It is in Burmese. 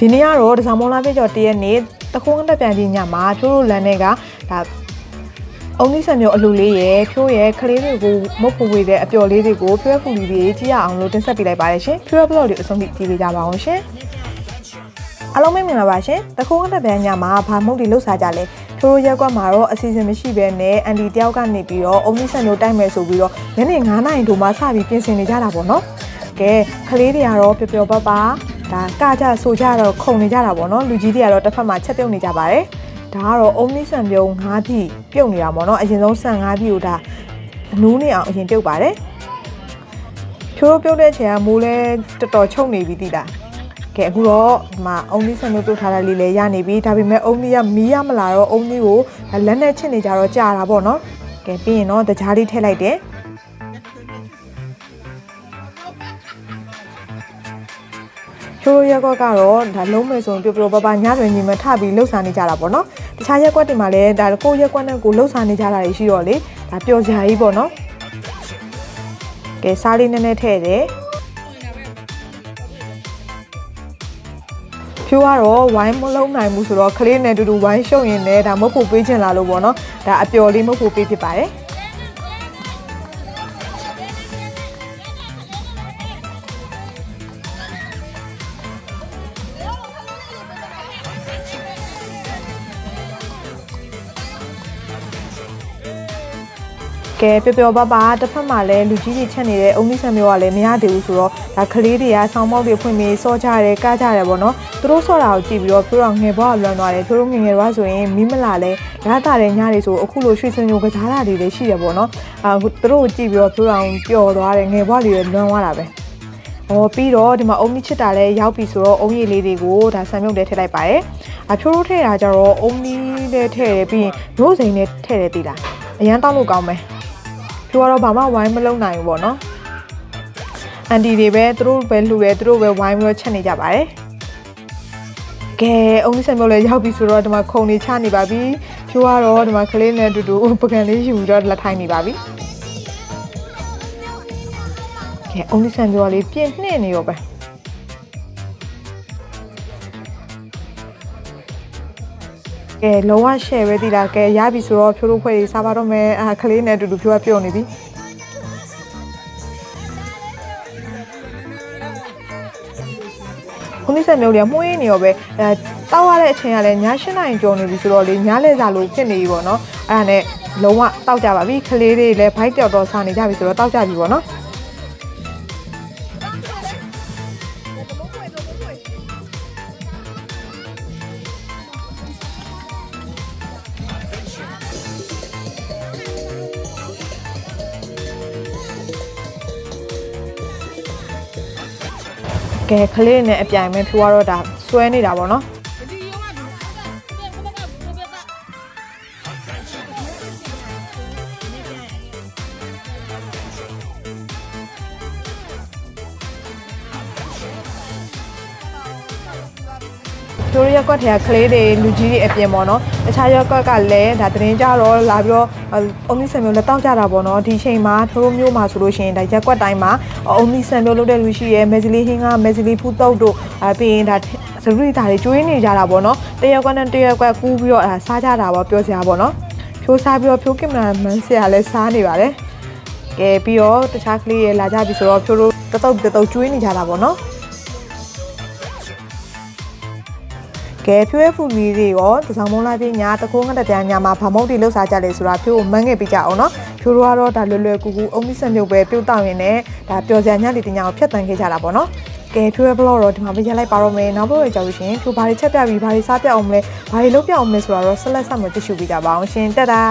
ဒီနေ့ကတော့တစားမုံလာပြကျော်တရက်နေ့တခုံးတက်ပြန်ကြီးညမှာဖြိုးတို့လန်တွေကဒါအုံနီးဆန်မျိုးအလူလေးရယ်ဖြိုးရယ်ကလေးတွေကိုမုတ်ဖူဝေတဲ့အပျော်လေးတွေကိုဖြိုးရဖူလီတွေကြည့်ရအောင်လို့တင်ဆက်ပေးလိုက်ပါတယ်ရှင်ဖြိုးရဘလော့တွေအဆုံးထိကြည့်ပေးကြပါအောင်ရှင်အားလုံးပဲမင်္ဂလာပါရှင်တခုံးတက်ပြန်ညမှာဘာမုတ်တွေလှုပ်ရှားကြလဲထိုးရက်ကွက်မှာတော့အစီအစဉ်မရှိဘဲနဲ့အန်တီတယောက်ကနေပြီးတော့အုံနီးဆန်မျိုးတိုက်မယ်ဆိုပြီးတော့ညနေ9:00နာရီတို့မှစပြီးပြင်ဆင်နေကြတာပေါ့နော်ကဲကလေးတွေကတော့ပျော်ပျော်ပါပါ ဒါကကြဆိုကြတော့ခုံနေကြတာပေါ့နော်လူကြီးတွေကတော့တစ်ဖက်မှာချက်ပြုတ်နေကြပါတယ်ဒါကတော့အုံနီးဆန်ပြုံ၅ပြီပြုတ်နေတာပေါ့နော်အရင်ဆုံးဆန်၅ပြီကိုဒါအနူးနေအောင်အရင်ပြုတ်ပါတယ်ဖြိုးပြုတ်တဲ့ချိန်ကမိုးလဲတော်တော်ချုံနေပြီတိလားကဲအခုတော့ဒီမှာအုံနီးဆန်မျိုးပြုတ်ထားတာလေးလည်းရနေပြီဒါပေမဲ့အုံနီးကမီးရမလာတော့အုံနီးကိုဒါလက်နဲ့ချစ်နေကြတော့ကြာတာပေါ့နော်ကဲပြီးရင်တော့တကြားလေးထည့်လိုက်တယ် ချိုးရက်ကွက်ကတော့ဒါလုံးမယ်ဆိုရင်ပြပြပပညတွင်ညီမထပြီးလှုပ်ရှားနေကြတာပေါ့နော်တခြားရက်ကွက်တွေမှာလည်းဒါကိုယ့်ရက်ကွက်နဲ့ကိုယ်လှုပ်ရှားနေကြတာတွေရှိတော့လေဒါပျော်စရာကြီးပေါ့နော်ကဲစားလေးနည်းနည်းထည့်တယ်ဖြိုးကတော့ဝိုင်းမလုံးနိုင်ဘူးဆိုတော့ကလေးနဲ့အတူတူဝိုင်းရှုံရင်လည်းဒါမဟုတ်ဖို့ပေးချင်လာလို့ပေါ့နော်ဒါအပျော်လေးမဟုတ်ဖို့ပေးဖြစ်ပါတယ် ကဲပျော်ပျော်ပါပါတစ်ဖက်မှာလည်းလူကြီးတွေချက်နေတဲ့အုံမိဆန်မျိုးကလည်းမရသေးဘူးဆိုတော့ဒါကလေးတွေကဆောင်းမောက်တွေဖွင့်ပြီးစောကြတယ်ကကြတယ်ပေါ့နော်သူတို့ဆော့တာကိုကြည့်ပြီးတော့ပြောတော့ငယ်ဘွားလွမ်းသွားတယ်သူတို့ငယ်ငယ်ဘွားဆိုရင်မိမလာလဲရတာတဲ့ညတွေဆိုအခုလိုရွှေစင်မျိုးကစားတာတွေလည်းရှိတယ်ပေါ့နော်အာသူတို့ကိုကြည့်ပြီးတော့ပြောတော့ပျော်သွားတယ်ငယ်ဘွားတွေလည်းလွမ်းသွားတာပဲဟောပြီးတော့ဒီမှာအုံမီချစ်တာလည်းရောက်ပြီဆိုတော့အုံရည်လေးတွေကိုဒါဆံမြုပ်ထဲထည့်လိုက်ပါတယ်။အဖြိုးတို့ထည့်တာကြတော့အုံမီလည်းထည့်တယ်ပြီးရင်ရိုးစိန်လည်းထည့်တယ်တည်လား။အရန်တောက်လို့ကောင်းမယ်။ ဖြိုးကတော့ဘာမှဝိုင်းမလုံးနိုင်ဘူးပေါ့နော်။အန်တီတွေပဲသူတို့ပဲလှူတယ်သူတို့ပဲဝိုင်းပြီးတော့ချက်နေကြပါတယ်။ကဲအုံးဆံမြုပ်လည်းရောက်ပြီဆိုတော့ဒီမှာခုံနေချနေပါပြီ။ဖြိုးကတော့ဒီမှာကလေးနဲ့အတူတူပကံလေးယူပြီးတော့လက်ထိုင်နေပါပြီ။ကဲအုံးဆံမြုပ်ကလေးပြင်းနှင့်နေရောပဲ။ ကဲလုံးဝ share ပဲဒီလားကဲရပြီဆိုတော့ဖြိုးလို့ဖွဲ့ရေးစားပါတော့မယ်အာကလေးနဲ့အတူတူဖြိုးကပြုတ်နေပြီခုနိဆက်မျိုးလေးကမှုင်းနေရောပဲအဲတောက်ရတဲ့အချိန်ကလည်းည7နာရီကျော်နေပြီဆိုတော့လေညလဲစာလို့ဖြစ်နေပြီပေါ့နော်အဲ့ဒါနဲ့လုံးဝတောက်ကြပါပြီကလေးတွေလည်းဘိုက်တောက်တော့စားနေကြပြီဆိုတော့တောက်ကြပြီပေါ့နော် ကဲကလေးနဲ့အပြိုင်ပဲဖြူကတော့ဒါဆွဲနေတာပေါ့နော် ကျိုးရက်ကွက်ထဲကကလေးတွေလူကြီးတွေအပြင်ပေါ့နော်တခြားရက်ကွက်ကလည်းဒါတရင်ကြတော့လာပြီးတော့အုံးသီးဆံမျိုးလက်တောက်ကြတာပေါ့နော်ဒီချိန်မှာတို့မျိုးမှာဆိုလို့ရှိရင်ဒါရက်ကွက်တိုင်းမှာအုံးသီးဆံမျိုးလုပ်တဲ့လူရှိရဲမက်ဇလီဟင်းကမက်ဇလီဖူးတုတ်တို့အပြီးရင်ဒါစရိတာတွေကျွေးနေကြတာပေါ့နော်တရက်ကွက်နဲ့တရက်ကွက်ကူးပြီးတော့အဲစားကြတာပေါ့ပြောစရာပေါ့နော်ဖြိုးစားပြီးတော့ဖြိုးကင်မရာမန်ဆရာလည်းစားနေပါတယ်ကဲပြီးတော့တခြားကလေးရလာကြပြီဆိုတော့ဖြိုးတို့တတုတ်တတုတ်ကျွေးနေကြတာပေါ့နော် ကဲဖြိုးရဖူမီတွေရောတစောင်းမုံလာပြညာတကိုးငတ်တပြားညာမှာဗမုတ်တွေလှုပ်ရှားကြလေဆိုတာဖြိုးကိုမန်းခဲ့ပြကြအောင်နော်ဖြိုးတို့ကတော့ဒါလွယ်လွယ်ကူကူအုံမီဆက်မြုပ်ပဲပြုတ်တောက်ရင်လည်းဒါပျော်စရာညလေးတင်ညာကိုဖျက်တမ်းခဲ့ကြတာပေါ့နော်ကဲဖြိုးရဘလော့တော့ဒီမှာပြရလိုက်ပါတော့မယ်နောက်ဘလို့ကြောက်လို့ရှင်ဖြိုးဘာတွေချက်ပြပြီးဘာတွေစားပြအောင်မလဲဘာတွေလုပ်ပြအောင်မလဲဆိုတော့ဆက်လက်ဆက်မသိရှိပြကြပါအောင်ရှင်တက်တာ